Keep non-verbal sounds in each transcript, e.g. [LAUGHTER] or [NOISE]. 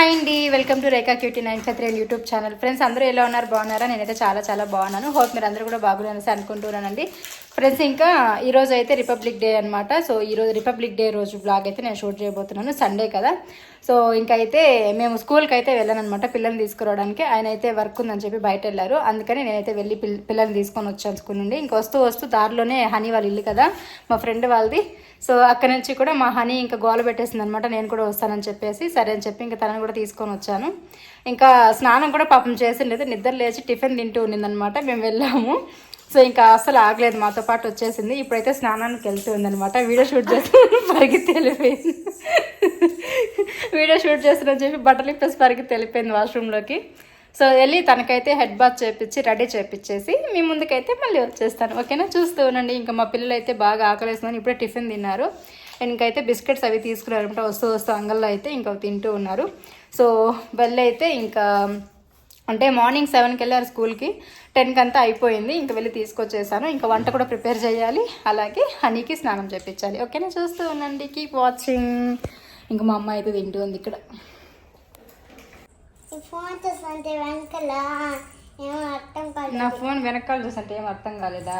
Hi అండి. Welcome to Rekha cutie nine five three YouTube channel. Friends అందరూ ఎలా ఉన్నారు? బాగున్నారా? నేనైతే చాలా చాలా బాగున్నాను. హోప్ మీరు అందరూ కూడా బాగున్నారని అనుకుంటున్నానండి. ఫ్రెండ్స్ ఇంకా ఈరోజు అయితే రిపబ్లిక్ డే అనమాట సో ఈరోజు రిపబ్లిక్ డే రోజు బ్లాగ్ అయితే నేను షూట్ చేయబోతున్నాను. సండే కదా. సో ఇంకా అయితే మేము స్కూల్కి అయితే వెళ్ళాను అనమాట పిల్లల్ని తీసుకురావడానికి. ఆయన అయితే వర్క్ ఉందని చెప్పి బయట వెళ్ళారు. అందుకని నేనైతే వెళ్ళి పిల్ల పిల్లల్ని తీసుకొని వచ్చాను స్కూల్ నుండి. ఇంకా వస్తూ వస్తూ దారిలోనే హనీ వాళ్ళ ఇల్లు కదా. మా ఫ్రెండ్ వాళ్ళది. సో అక్కడి నుంచి కూడా మా హనీ ఇంకా గోల పెట్టేసింది అనమాట నేను కూడా వస్తానని చెప్పేసి సరే అని చెప్పి ఇంకా తనని కూడా తీసుకొని వచ్చాను. ఇంకా స్నానం కూడా పాపం చేసిండేది. నిద్ర లేచి టిఫిన్ తింటూ ఉన్నిందనమాట మేము వెళ్ళాము. సో ఇంకా అసలు ఆగలేదు. మాతో పాటు వచ్చేసింది. ఇప్పుడైతే స్నానానికి వెళ్తూ ఉందనమాట. వీడియో షూట్ చేస్తూ పరిగెత్తి వెళ్ళిపోయింది. వీడియో షూట్ చేస్తున్నా చెప్పి బట్టలు ఇప్పేసి పరిగెత్తి వెళ్ళిపోయింది వాష్రూమ్లోకి. సో వెళ్ళి తనకైతే హెడ్ బాత్ చేపించి రెడీ చేపించేసి మీ ముందుకైతే మళ్ళీ వచ్చేస్తాను. ఓకేనా? చూస్తూ ఉండండి. ఇంకా మా పిల్లలు అయితే బాగా ఆకలేస్తుందని ఇప్పుడే టిఫిన్ తిన్నారు. ఇంకైతే బిస్కెట్స్ అవి తీసుకున్నారంట వస్తూ వస్తూ అంగల్లో అయితే ఇంకా తింటూ ఉన్నారు. సో వెళ్ళి అయితే ఇంకా అంటే మార్నింగ్ సెవెన్కి వెళ్ళారు స్కూల్కి. టెన్కి అంతా అయిపోయింది. ఇంకా వెళ్ళి తీసుకొచ్చేసాను. ఇంకా వంట కూడా ప్రిపేర్ చేయాలి. అలాగే హనీకి స్నానం చేయించాలి ఓకేనా? చూస్తూ ఉండండి. Keep watching. ఇంకా మా అమ్మ అయితే తింటూ ఉంది ఇక్కడ ఈ ఫోన్ చూస్తుంటే వెనకల ఏమో అర్థం కాదు నా ఫోన్ వెనకాల చూసంటే ఏం అర్థం కాలేదా?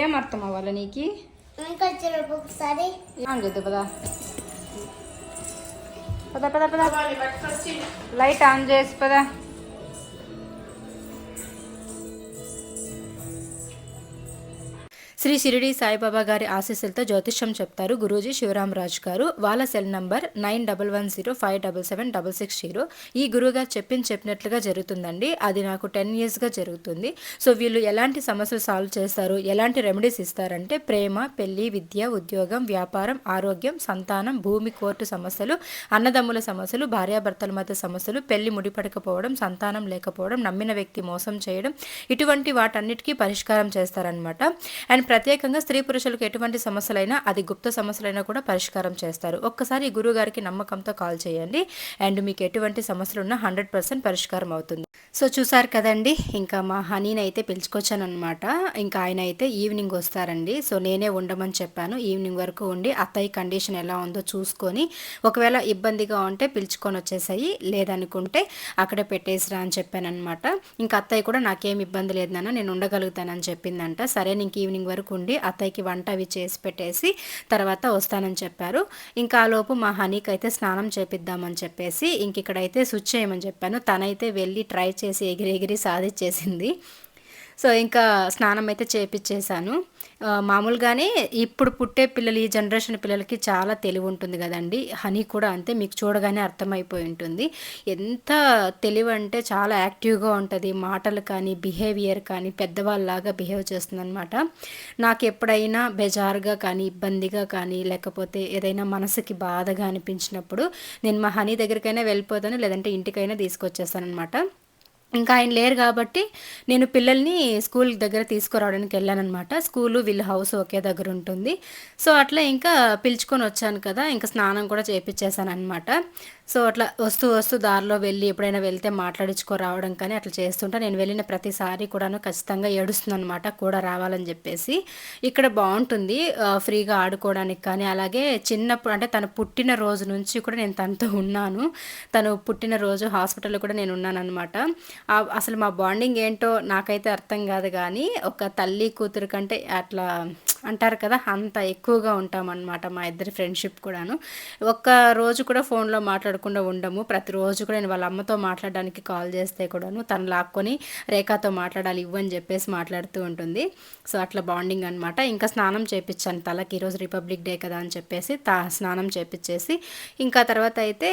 ఏం అర్థం అవ్వాలి నీకు? చేద్దు పదా. పద పద పద. లైట్ ఆన్ చేసి పదా. శ్రీ షిరిడి సాయిబాబా గారి ఆశీస్సులతో జ్యోతిష్యం చెప్తారు గురూజీ శివరామరాజు గారు. వాళ్ళ cell number nine double one zero five double seven double six zero. ఈ గురువుగారు చెప్పింది చెప్పినట్లుగా జరుగుతుందండి. అది నాకు టెన్ ఇయర్స్గా జరుగుతుంది. సో వీళ్ళు ఎలాంటి సమస్యలు సాల్వ్ చేస్తారు? ఎలాంటి రెమెడీస్ ఇస్తారంటే ప్రేమ పెళ్ళి విద్య ఉద్యోగం వ్యాపారం ఆరోగ్యం సంతానం భూమి కోర్టు సమస్యలు అన్నదమ్ముల సమస్యలు భార్యాభర్తల మధ్య సమస్యలు పెళ్ళి ముడిపడకపోవడం సంతానం లేకపోవడం నమ్మిన వ్యక్తి మోసం చేయడం ఇటువంటి వాటన్నిటికీ పరిష్కారం చేస్తారనమాట అండ్ ప్రత్యేకంగా స్త్రీ పురుషులకు ఎటువంటి సమస్యలైనా అది గుప్త సమస్యలైనా కూడా పరిష్కారం చేస్తారు. ఒక్కసారి గురువు గారికి నమ్మకంతో కాల్ చేయండి. అండ్ మీకు ఎటువంటి సమస్యలు ఉన్నా హండ్రెడ్ పర్సెంట్ పరిష్కారం అవుతుంది. సో చూసారు కదండి ఇంకా మా హనీని అయితే పిలుచుకొచ్చానమాట ఇంకా ఆయన అయితే ఈవినింగ్ వస్తారండి. సో నేనే ఉండమని చెప్పాను. ఈవినింగ్ వరకు ఉండి అత్తయ్య కండిషన్ ఎలా ఉందో చూసుకొని ఒకవేళ ఇబ్బందిగా ఉంటే పిలుచుకొని వచ్చేసాయి. లేదనుకుంటే అక్కడే పెట్టేసిరా అని చెప్పానమాట ఇంకా అత్తయ్య కూడా నాకేం ఇబ్బంది లేదు నాన్న నేను ఉండగలుగుతానని చెప్పిందంట. సరే నీకు ఈవినింగ్ వరకు ఉండి అత్తయ్యకి వంట అవి చేసి పెట్టేసి తర్వాత వస్తానని చెప్పారు. ఇంకా ఆ లోపు మా హనీకి అయితే స్నానం చేపిద్దామని చెప్పేసి ఇంక ఇక్కడైతే స్విచ్ చేయమని చెప్పాను. తనైతే వెళ్ళి ట్రై చేసి ఎగిరి ఎగిరి సాధించేసింది. సో ఇంకా స్నానం అయితే చేపించేశాను మామూలుగానే ఇప్పుడు పుట్టే పిల్లలు ఈ జనరేషన్ పిల్లలకి చాలా తెలివి ఉంటుంది కదండి. హనీ కూడా అంతే మీకు చూడగానే అర్థమైపోయి ఉంటుంది. ఎంత తెలివి అంటే చాలా యాక్టివ్గా ఉంటుంది. మాటలు కానీ బిహేవియర్ కానీ పెద్దవాళ్ళలాగా బిహేవ్ చేస్తుందనమాట నాకు ఎప్పుడైనా బెజార్గా కానీ ఇబ్బందిగా కానీ లేకపోతే ఏదైనా మనసుకి బాధగా అనిపించినప్పుడు నేను మా హనీ దగ్గరికైనా వెళ్ళిపోతాను లేదంటే ఇంటికైనా తీసుకొచ్చేస్తాను అనమాట ఇంకా ఆయన లేరు కాబట్టి నేను పిల్లల్ని స్కూల్ దగ్గర తీసుకురావడానికి వెళ్ళానమాట స్కూలు వీళ్ళ హౌస్ ఒకే దగ్గర ఉంటుంది. సో అట్లా ఇంకా పిలుచుకొని వచ్చాను కదా ఇంకా స్నానం కూడా చేపించేశాను అనమాట సో అట్లా వస్తూ వస్తూ దారిలో వెళ్ళి ఎప్పుడైనా వెళ్తే మాట్లాడించుకో రావడం కానీ అట్లా చేస్తుంటా. నేను వెళ్ళిన ప్రతిసారి కూడాను ఖచ్చితంగా ఏడుస్తుంది అనమాట కూడా రావాలని చెప్పేసి. ఇక్కడ బాగుంటుంది. ఫ్రీగా ఆడుకోవడానికి కానీ అలాగే చిన్నప్పుడు అంటే తను పుట్టిన రోజు నుంచి కూడా నేను తనతో ఉన్నాను. తను పుట్టిన రోజు హాస్పిటల్లో కూడా నేను ఉన్నాను అనమాట అసలు మా బాండింగ్ ఏంటో నాకైతే అర్థం కాదు కానీ ఒక తల్లి కూతురు కంటే అట్లా అంటారు కదా అంత ఎక్కువగా ఉంటామన్నమాట మా ఇద్దరి ఫ్రెండ్షిప్ కూడాను. ఒక్క రోజు కూడా ఫోన్లో మాట్లాడకుండా ఉండము. ప్రతిరోజు కూడా నేను వాళ్ళ అమ్మతో మాట్లాడడానికి కాల్ చేస్తే కూడాను తను లాక్కొని రేఖాతో మాట్లాడాలి ఇవ్వని చెప్పేసి మాట్లాడుతూ ఉంటుంది. సో అట్లా బాండింగ్ అనమాట ఇంకా స్నానం చేపించాను తలకి. ఈరోజు రిపబ్లిక్ డే కదా అని చెప్పేసి తా స్నానం చేపించేసి ఇంకా తర్వాత అయితే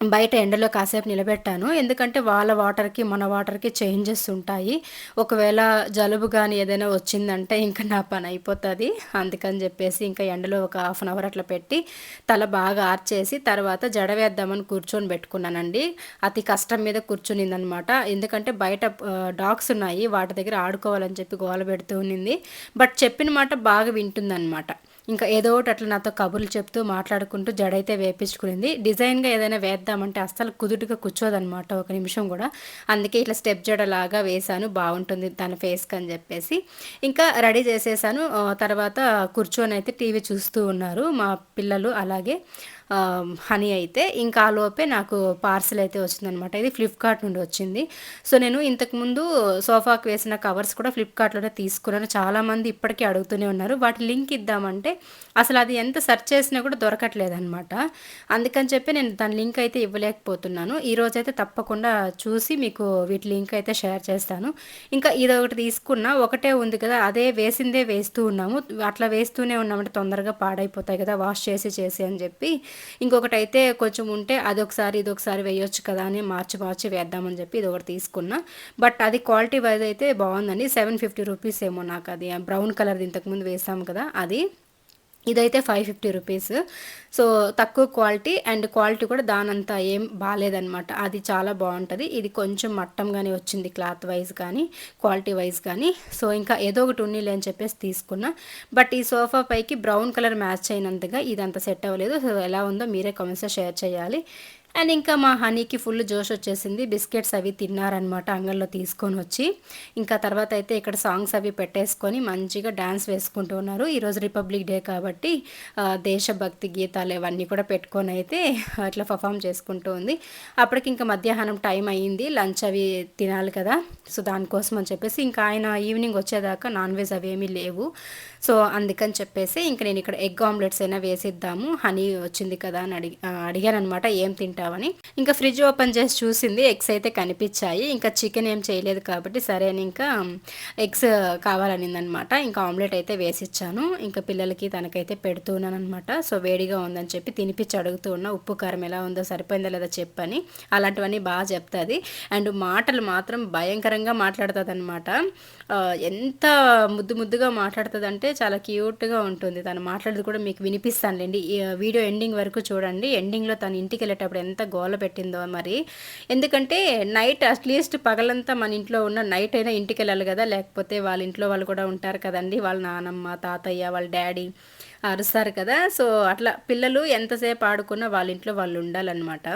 బయట ఎండలో కాసేపు నిలబెట్టాను. ఎందుకంటే వాళ్ళ వాటర్కి మన వాటర్కి చేంజెస్ ఉంటాయి. ఒకవేళ జలుబు కానీ ఏదైనా వచ్చిందంటే ఇంకా నా పని అయిపోతుంది. అందుకని చెప్పేసి ఇంకా ఎండలో ఒక హాఫ్ అన్ అవర్ అట్లా పెట్టి తల బాగా ఆర్చేసి తర్వాత జడ వేద్దామని కూర్చొని పెట్టుకున్నానండి. అతి కష్టం మీద కూర్చునిందనమాట. ఎందుకంటే బయట డాగ్స్ ఉన్నాయి. వాటి దగ్గర ఆడుకోవాలని చెప్పి గోల పెడుతూ ఉన్నింది బట్ చెప్పిన మాట బాగా వింటుందన్నమాట ఇంకా ఏదో ఒకటి అట్లా నాతో కబుర్లు చెప్తూ మాట్లాడుకుంటూ జడైతే వేపించుకునింది. డిజైన్గా ఏదైనా వేద్దామంటే అస్సలు కుదుటిగా కూర్చోదనమాట ఒక నిమిషం కూడా. అందుకే ఇట్లా స్టెప్ జడలాగా వేశాను బాగుంటుంది తన ఫేస్కి అని చెప్పేసి. ఇంకా రెడీ చేసేసాను. తర్వాత కూర్చొని అయితే టీవీ చూస్తూ ఉన్నారు మా పిల్లలు అలాగే. హనీ అయితే ఇంకా ఆ లోపే నాకు పార్సల్ అయితే వచ్చిందనమాట ఇది ఫ్లిప్కార్ట్ నుండి వచ్చింది. సో నేను ఇంతకుముందు సోఫాకి వేసిన కవర్స్ కూడా ఫ్లిప్కార్ట్లోనే తీసుకున్నాను. చాలామంది ఇప్పటికీ అడుగుతూనే ఉన్నారు. వాటి లింక్ ఇద్దామంటే అసలు అది ఎంత సెర్చ్ చేసినా కూడా దొరకట్లేదు అనమాట అందుకని చెప్పి నేను దాని లింక్ అయితే ఇవ్వలేకపోతున్నాను. ఈరోజు అయితే తప్పకుండా చూసి మీకు వీటి లింక్ అయితే షేర్ చేస్తాను. ఇంకా ఇది ఒకటి తీసుకున్నా ఒకటే ఉంది కదా అదే వేసిందే వేస్తూ ఉన్నాము. అట్లా వేస్తూనే ఉన్నామంటే తొందరగా పాడైపోతాయి కదా వాష్ చేసి చేసి అని చెప్పి. ఇంకొకటి అయితే కొంచెం ఉంటే అదొకసారి ఇదొకసారి వేయొచ్చు కదా అని మార్చి మార్చి వేద్దామని చెప్పి ఇది ఒకటి తీసుకున్నా. బట్ అది క్వాలిటీ వైజ్ అయితే బాగుందండి. సెవెన్ ఫిఫ్టీ రూపీస్ ఏమో నాకు అది బ్రౌన్ కలర్ ఇంతకుముందు వేసాము కదా అది. ఇదైతే ఫైవ్ ఫిఫ్టీ రూపీస్. సో తక్కువ క్వాలిటీ అండ్ క్వాలిటీ కూడా దానంత ఏం బాగాలేదనమాట అది చాలా బాగుంటుంది. ఇది కొంచెం మట్టంగానే వచ్చింది క్లాత్ వైజ్ కానీ క్వాలిటీ వైజ్ కానీ. సో ఇంకా ఏదో ఒకటి ఉన్నీలే అని చెప్పేసి తీసుకున్నా. బట్ ఈ సోఫా పైకి బ్రౌన్ కలర్ మ్యాచ్ అయినంతగా ఇదంతా సెట్ అవ్వలేదు. సో ఎలా ఉందో మీరే కామెంట్స్లో షేర్ చేయాలి. అండ్ ఇంకా మా హనీకి ఫుల్ జోష్ వచ్చేసింది. బిస్కెట్స్ అవి తిన్నారనమాట అంగల్లో తీసుకొని వచ్చి. ఇంకా తర్వాత అయితే ఇక్కడ సాంగ్స్ అవి పెట్టేసుకొని మంచిగా డ్యాన్స్ వేసుకుంటూ ఉన్నారు. ఈరోజు రిపబ్లిక్ డే కాబట్టి దేశభక్తి గీతాలు ఇవన్నీ కూడా పెట్టుకొని అయితే అట్లా పర్ఫామ్ చేసుకుంటూ ఉంది. అప్పటికి ఇంకా మధ్యాహ్నం టైం అయ్యింది. లంచ్ అవి తినాలి కదా. సో దానికోసం అని చెప్పేసి ఇంకా ఆయన ఈవినింగ్ వచ్చేదాకా నాన్ వెజ్ అవి ఏమీ లేవు. సో అందుకని చెప్పేసి ఇంకా నేను ఇక్కడ ఎగ్ ఆమ్లెట్స్ అయినా వేసిద్దాము. హనీ వచ్చింది కదా అని అడిగి అడిగాను అనమాట ఏం తింటావని ఇంకా ఫ్రిడ్జ్ ఓపెన్ చేసి చూసింది ఎగ్స్ అయితే కనిపించాయి. ఇంకా చికెన్ ఏం చేయలేదు కాబట్టి సరే అని ఇంకా ఎగ్స్ కావాలనింది అనమాట ఇంకా ఆమ్లెట్ అయితే వేసిచ్చాను. ఇంకా పిల్లలకి తనకైతే పెడుతున్నాను అనమాట సో వేడిగా ఉందని చెప్పి తినిపించి అడుగుతూ ఉన్నా ఉప్పు కారం ఎలా ఉందో సరిపోయిందా లేదా చెప్పని. అలాంటివన్నీ బాగా చెప్తుంది. అండ్ మాటలు మాత్రం భయంకరంగా మాట్లాడుతుంది అనమాట ఎంత ముద్దు ముద్దుగా మాట్లాడుతుంది అంటే చాలా క్యూట్గా ఉంటుంది. తను మాట్లాడేది కూడా మీకు వినిపిస్తానులేండి. ఈ వీడియో ఎండింగ్ వరకు చూడండి. ఎండింగ్లో తను ఇంటికి వెళ్ళేటప్పుడు ఎంత ఎంత గోల పెట్టిందో మరి. ఎందుకంటే నైట్ అట్లీస్ట్ పగలంతా మన ఇంట్లో ఉన్న నైట్ అయినా ఇంటికి వెళ్ళాలి కదా. లేకపోతే వాళ్ళ ఇంట్లో వాళ్ళు కూడా ఉంటారు కదండి. వాళ్ళ నానమ్మ తాతయ్య వాళ్ళ డాడీ అరుస్తారు కదా. సో అట్లా పిల్లలు ఎంతసేపు ఆడుకున్నా వాళ్ళ ఇంట్లో వాళ్ళు ఉండాలన్నమాట.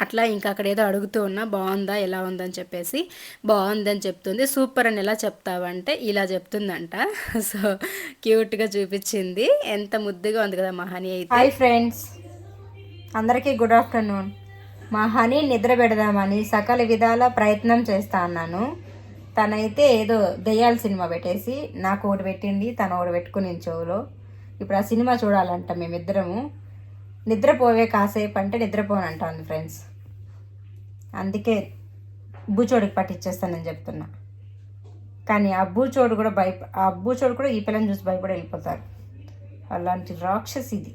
అట్లా ఇంకా అక్కడ ఏదో అడుగుతూ ఉన్నా బాగుందా? ఎలా ఉందని చెప్పేసి బాగుందని చెప్తుంది. సూపర్ అని ఎలా చెప్తావంటే ఇలా చెప్తుందంట. [LAUGHS] సో క్యూట్గా చూపించింది. ఎంత ముద్దుగా ఉంది కదా మహాని అయితే. Hi friends. అందరికీ గుడ్ ఆఫ్టర్నూన్ మా హనీ నిద్ర పెడదామని సకల విధాల ప్రయత్నం చేస్తా అన్నాను. తనైతే ఏదో దెయ్యాల సినిమా పెట్టేసి నాకు ఒకటి పెట్టింది తను ఒకటి పెట్టుకుని చెవులో. ఇప్పుడు ఆ సినిమా చూడాలంట మేమిద్దరము. నిద్రపోవే కాసేపు అంటే నిద్రపోనంటాను ఫ్రెండ్స్ అందుకే బూచోడికి పట్టించేస్తానని చెప్తున్నా. కానీ అబ్బూచోడు కూడా భయ అబ్బూచోడు కూడా ఈ పిల్లని చూసి భయపడి వెళ్ళిపోతారు. అలాంటి రాక్షసి ఇది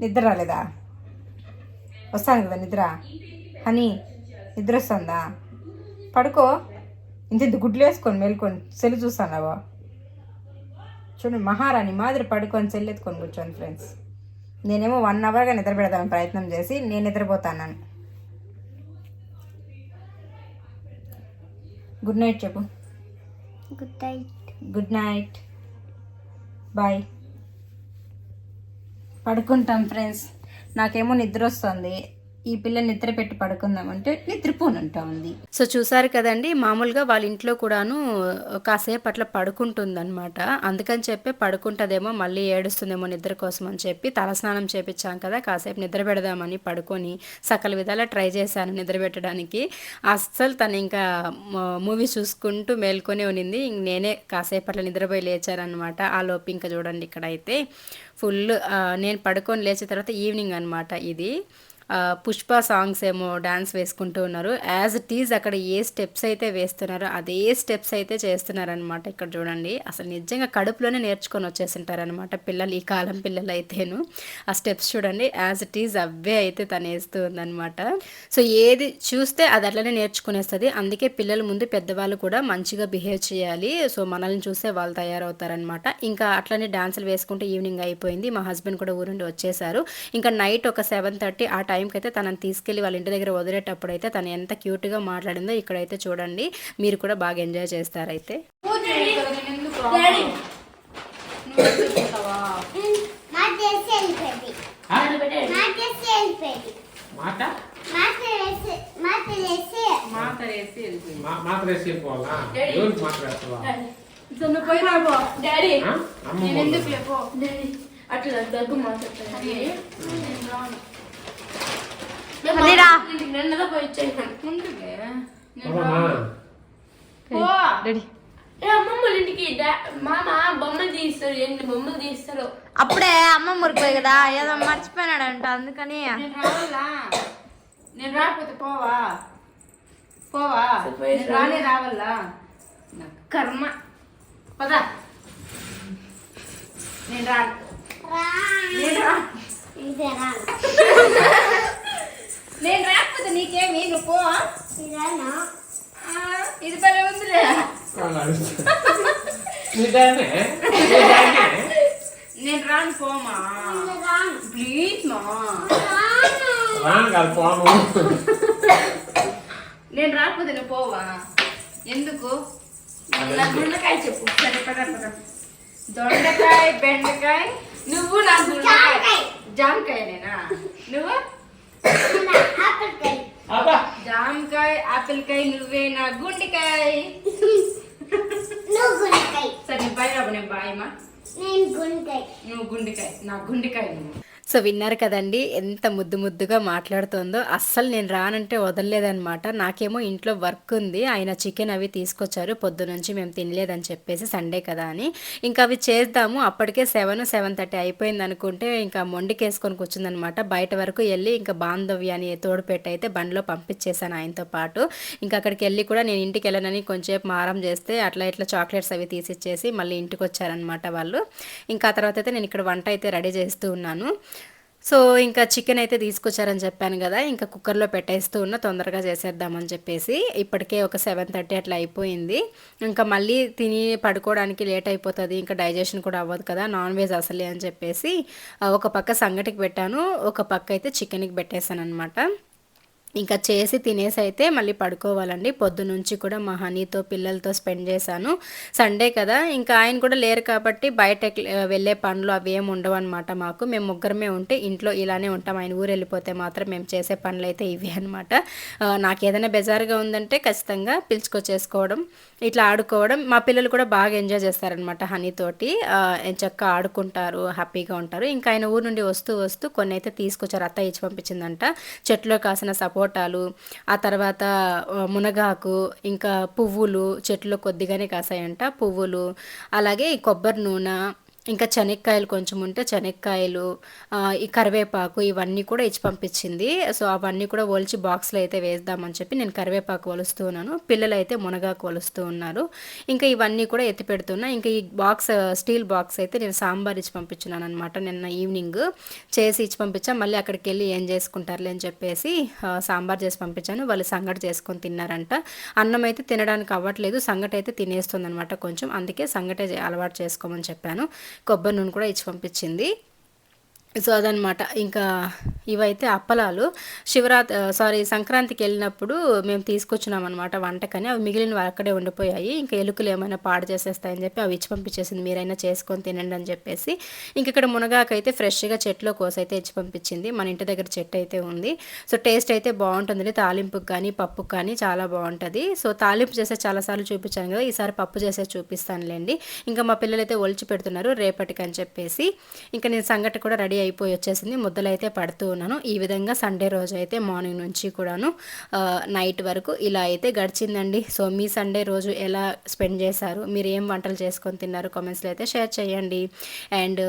నిద్ర రాలేదా? వస్తాను కదా నిద్ర. హనీ నిద్ర వస్తుందా? పడుకో. ఇంత ఇంత గుడ్లు వేసుకొని మేల్కొని సెల్లు చూస్తానావా చూడండి మహారాణి మాదిరి పడుకొని సెల్లు ఎత్తుకొని కూర్చోండి ఫ్రెండ్స్. నేనేమో వన్ అవర్గా నిద్ర పెడదామని ప్రయత్నం చేసి నేను నిద్రపోతాను గుడ్ నైట్ చెప్పు. Good night. Good night. Bye. పడుకుంటాం ఫ్రెండ్స్. నాకేమో నిద్ర వస్తుంది ఈ పిల్ల నిద్ర పెట్టి పడుకుందామంటే నిద్రపోనుంటా ఉంది సో చూసారు కదండి మామూలుగా వాళ్ళ ఇంట్లో కూడాను కాసేపు అట్లా పడుకుంటుందన్నమాట. అందుకని చెప్పి పడుకుంటుందేమో మళ్ళీ ఏడుస్తుందేమో నిద్ర కోసం అని చెప్పి తలస్నానం చేపించాం కదా కాసేపు నిద్ర పెడదామని పడుకొని సకల విధాలా ట్రై చేశాను నిద్ర పెట్టడానికి. అస్సలు తను ఇంకా మూవీ చూసుకుంటూ మేల్కొని ఉన్నింది. ఇంక నేనే కాసేపు అట్లా నిద్రపోయి లేచారనమాట ఆ లోపు ఇంకా చూడండి ఇక్కడైతే. ఫుల్ నేను పడుకొని లేచిన తర్వాత ఈవినింగ్ అనమాట ఇది. పుష్ప సాంగ్స్ ఏమో డాన్స్ వేసుకుంటూ ఉన్నారు. యాజ్ ఇట్ ఈజ్ అక్కడ ఏ స్టెప్స్ అయితే వేస్తున్నారో అదే స్టెప్స్ అయితే చేస్తున్నారనమాట ఇక్కడ చూడండి. అసలు నిజంగా కడుపులోనే నేర్చుకొని వచ్చేసింటారనమాట పిల్లలు ఈ కాలం పిల్లలు అయితేను ఆ స్టెప్స్ చూడండి యాజ్ ఇట్ ఈజ్ అవే అయితే తను వేస్తూ ఉందన్నమాట. సో ఏది చూస్తే అది అట్లనే నేర్చుకునేస్తుంది. అందుకే పిల్లల ముందు పెద్దవాళ్ళు కూడా మంచిగా బిహేవ్ చేయాలి. సో మనల్ని చూస్తే వాళ్ళు తయారవుతారనమాట ఇంకా అట్లనే డాన్సులు వేసుకుంటే ఈవినింగ్ అయిపోయింది. మా హస్బెండ్ కూడా ఊరుండి వచ్చేసారు. ఇంకా నైట్ ఒక సెవెన్ థర్టీ ఆ టైం టైంకి అయితే తనని తీసుకెళ్ళి వాళ్ళ ఇంటి దగ్గర వదిలేటప్పుడు అయితే తను ఎంత క్యూట్గా మాట్లాడిందో ఇక్కడైతే చూడండి. మీరు కూడా బాగా ఎంజాయ్ చేస్తారైతే. మాట వెళ్ళిపోవాలా ఎవరికి మాట్లాడుతావా తను పోయి రాబో డాడీ నేను ఎందుకు లేపో డాడీ అట్లా దగ్గు మాట్లాడతాను. పోదామా? రాను. పో. రెడీ ఏ అమ్మమ్మ వాళ్ళ ఇంటికి డా- మామ బొమ్మలు తీస్తారు ఎన్ని బొమ్మలు తీస్తారు అప్పుడే అమ్మ మురికిపోయి కదా ఏదో మర్చిపోయినాడంట అందుకని నేను రావాలా నేను రాకపోతే పోవా పోవా Surprise నేను రానే రావాలా నా కర్మ పదా నేను రాను రా నేను రా ఇదే రా నేను రాకపోతే నీకేమి? నువ్వు పో. ఇది పని ఉందిలే? నేను రాను పోమా. ప్లీజ్ మా. రాను. రాను కాదు పోను. నేను రాకపోతే నువ్వు పోవా? ఎందుకు? నా గుండకాయ చెప్పు. సరే పద పద. దొండకాయ బెండకాయ నువ్వు నా గుండకాయ జామకాయ. నేనా నువ్వు? జామకాయ ఆపిల్ కాయ నువ్వే నా గుండెకాయ. సరే బాయ్ రాబు నేను బాయమ్మా నేను గుండెకాయ. నువ్వు గుండెకాయ. నా గుండెకాయ నువ్వు. సో విన్నారు కదండి ఎంత ముద్దు ముద్దుగా మాట్లాడుతుందో. అస్సలు నేను రానంటే వదలలేదనమాట నాకేమో ఇంట్లో వర్క్ ఉంది ఆయన చికెన్ అవి తీసుకొచ్చారు పొద్దు నుంచి మేము తినలేదని చెప్పేసి సండే కదా అని. ఇంకా అవి చేద్దాము అప్పటికే సెవెన్ సెవెన్ థర్టీ అయిపోయింది అనుకుంటే ఇంకా మొండికేసుకొని కూర్చుందనమాట బయట వరకు వెళ్ళి ఇంకా బాంధవ్యాన్ని తోడుపెట్టి అయితే బండిలో పంపించేశాను ఆయనతో పాటు. ఇంకా అక్కడికి వెళ్ళి కూడా నేను ఇంటికి వెళ్ళనని కొంచెంసేపు మారం చేస్తే అట్లా ఇట్లా చాక్లెట్స్ అవి తీసిచ్చేసి మళ్ళీ ఇంటికి వచ్చారనమాట వాళ్ళు. ఇంకా ఆ తర్వాత అయితే నేను ఇక్కడ వంట అయితే రెడీ చేస్తూ ఉన్నాను. సో ఇంకా చికెన్ అయితే తీసుకొచ్చారని చెప్పాను కదా ఇంకా కుక్కర్లో పెట్టేస్తూ ఉన్న తొందరగా చేసేద్దామని చెప్పేసి ఇప్పటికే ఒక సెవెన్ థర్టీ అట్లా అయిపోయింది. ఇంకా మళ్ళీ తిని పడుకోవడానికి లేట్ అయిపోతుంది ఇంకా డైజెషన్ కూడా అవ్వదు కదా నాన్ వెజ్ అసలే అని చెప్పేసి ఒక పక్క సంగటికి పెట్టాను ఒక పక్క అయితే చికెన్కి పెట్టేశాను అనమాట ఇంకా చేసి తినేసి అయితే మళ్ళీ పడుకోవాలండి. పొద్దు నుంచి కూడా మా హనీతో పిల్లలతో స్పెండ్ చేశాను. సండే కదా ఇంకా ఆయన కూడా లేరు కాబట్టి బయట వెళ్ళే పనులు అవి ఏమి ఉండవు అనమాట మాకు. మేము ముగ్గురమే ఉంటే ఇంట్లో ఇలానే ఉంటాం. ఆయన ఊరు వెళ్ళిపోతే మాత్రం మేము చేసే పనులు అయితే ఇవి అనమాట నాకు ఏదైనా బెజారుగా ఉందంటే ఖచ్చితంగా పిలుచుకొచ్చేసుకోవడం ఇట్లా ఆడుకోవడం. మా పిల్లలు కూడా బాగా ఎంజాయ్ చేస్తారనమాట హనీతోటి. చక్క ఆడుకుంటారు హ్యాపీగా ఉంటారు. ఇంకా ఆయన ఊరు నుండి వస్తూ వస్తూ కొన్ని అయితే తీసుకొచ్చారు. అత్త ఇచ్చి పంపించిందంట. చెట్లో కాసిన సపోర్ట్ సపోటాలు ఆ తర్వాత మునగాకు ఇంకా పువ్వులు చెట్లు కొద్దిగానే కాసాయంట. పువ్వులు అలాగే కొబ్బరి నూనె ఇంకా శనక్కాయలు కొంచెం ఉంటే శనక్కాయలు ఈ కరివేపాకు ఇవన్నీ కూడా ఇచ్చి పంపించింది. సో అవన్నీ కూడా ఒలిచి బాక్స్లో అయితే వేద్దామని చెప్పి నేను కరివేపాకు ఒలుస్తూ ఉన్నాను. పిల్లలు అయితే మునగాకు ఒలుస్తూ ఉన్నారు. ఇంకా ఇవన్నీ కూడా ఎత్తి పెడుతున్నా. ఇంకా ఈ బాక్స్ స్టీల్ బాక్స్ అయితే నేను సాంబార్ ఇచ్చి పంపించున్నాను అనమాట నిన్న ఈవినింగ్. చేసి ఇచ్చి పంపించాను మళ్ళీ అక్కడికి వెళ్ళి ఏం చేసుకుంటారులే అని చెప్పేసి సాంబార్ చేసి పంపించాను. వాళ్ళు సంగటి చేసుకొని తిన్నారంట. అన్నం అయితే తినడానికి అవ్వట్లేదు. సంగటి అయితే తినేస్తుంది అనమాట కొంచెం. అందుకే సంగటే అలవాటు చేసుకోమని చెప్పాను. కొబ్బరి నూనె కూడా ఇచ్చి పంపించింది. సో అదనమాట ఇంకా ఇవైతే అప్పలాలు. శివరాత్రి సారీ సంక్రాంతికి వెళ్ళినప్పుడు మేము తీసుకొచ్చినాం అనమాట వంటకని. అవి మిగిలినవి అక్కడే ఉండిపోయాయి. ఇంకా ఎలుకలు ఏమైనా పాడు చేసేస్తాయని చెప్పి అవి ఇచ్చి పంపించేసింది. మీరైనా చేసుకొని తినండి అని చెప్పేసి. ఇంక ఇక్కడ మునగాకైతే ఫ్రెష్గా చెట్లో కోసి అయితే ఇచ్చి పంపించింది. మన ఇంటి దగ్గర చెట్టు అయితే ఉంది. సో టేస్ట్ అయితే బాగుంటుంది. తాలింపుకి కానీ పప్పుకి కానీ చాలా బాగుంటుంది. సో తాలింపు చేసే చాలాసార్లు చూపించాను కదా. ఈసారి పప్పు చేసే చూపిస్తానులేండి. ఇంకా మా పిల్లలు అయితే ఒలిచి పెడుతున్నారు రేపటికి అని చెప్పేసి. ఇంకా నేను సంగటి కూడా రెడీ అయిపోయి వచ్చేసింది. ముద్దలు అయితే పడుతూ ఉన్నాను. ఈ విధంగా సండే రోజు అయితే మార్నింగ్ నుంచి కూడాను నైట్ వరకు ఇలా అయితే గడిచిందండి. సో మీ సండే రోజు ఎలా స్పెండ్ చేశారు? మీరు ఏం వంటలు చేసుకొని తిన్నారు? కామెంట్స్లో అయితే షేర్ చేయండి. అండ్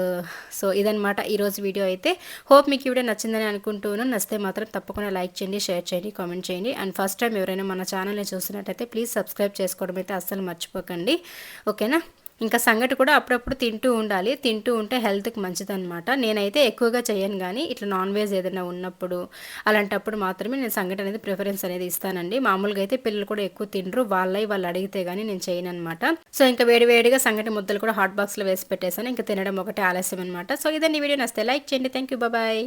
సో ఇదనమాట ఈరోజు వీడియో అయితే. హోప్ మీకు ఈ వీడియో నచ్చిందని అనుకుంటున్నాను. నచ్చితే మాత్రం తప్పకుండా లైక్ చేయండి షేర్ చేయండి కామెంట్ చేయండి. అండ్ ఫస్ట్ టైం ఎవరైనా మన ఛానల్ని చూస్తున్నట్టయితే ప్లీజ్ సబ్స్క్రైబ్ చేసుకోవడం అయితే అస్సలు మర్చిపోకండి. ఓకేనా? ఇంకా సంగటి కూడా అప్పుడప్పుడు తింటూ ఉండాలి. తింటూ ఉంటే హెల్త్కి మంచిదన్నమాట. నేనైతే ఎక్కువగా చేయను కానీ ఇట్లా నాన్ వెజ్ ఏదైనా ఉన్నప్పుడు అలాంటప్పుడు మాత్రమే నేను సంగటి అనేది ప్రిఫరెన్స్ అనేది ఇస్తానండి. మామూలుగా అయితే పిల్లలు కూడా ఎక్కువ తినరు. వాళ్ళవి వాళ్ళు అడిగితే కానీ నేను చేయను అనమాట సో ఇంకా వేడి వేడిగా సంగటి ముద్దలు కూడా హాట్ బాక్స్లో వేసి పెట్టేశాను. ఇంకా తినడం ఒకటే ఆలస్యం అనమాట సో ఇదండి వీడియో. నస్తే లైక్ చేయండి. Thank you bye.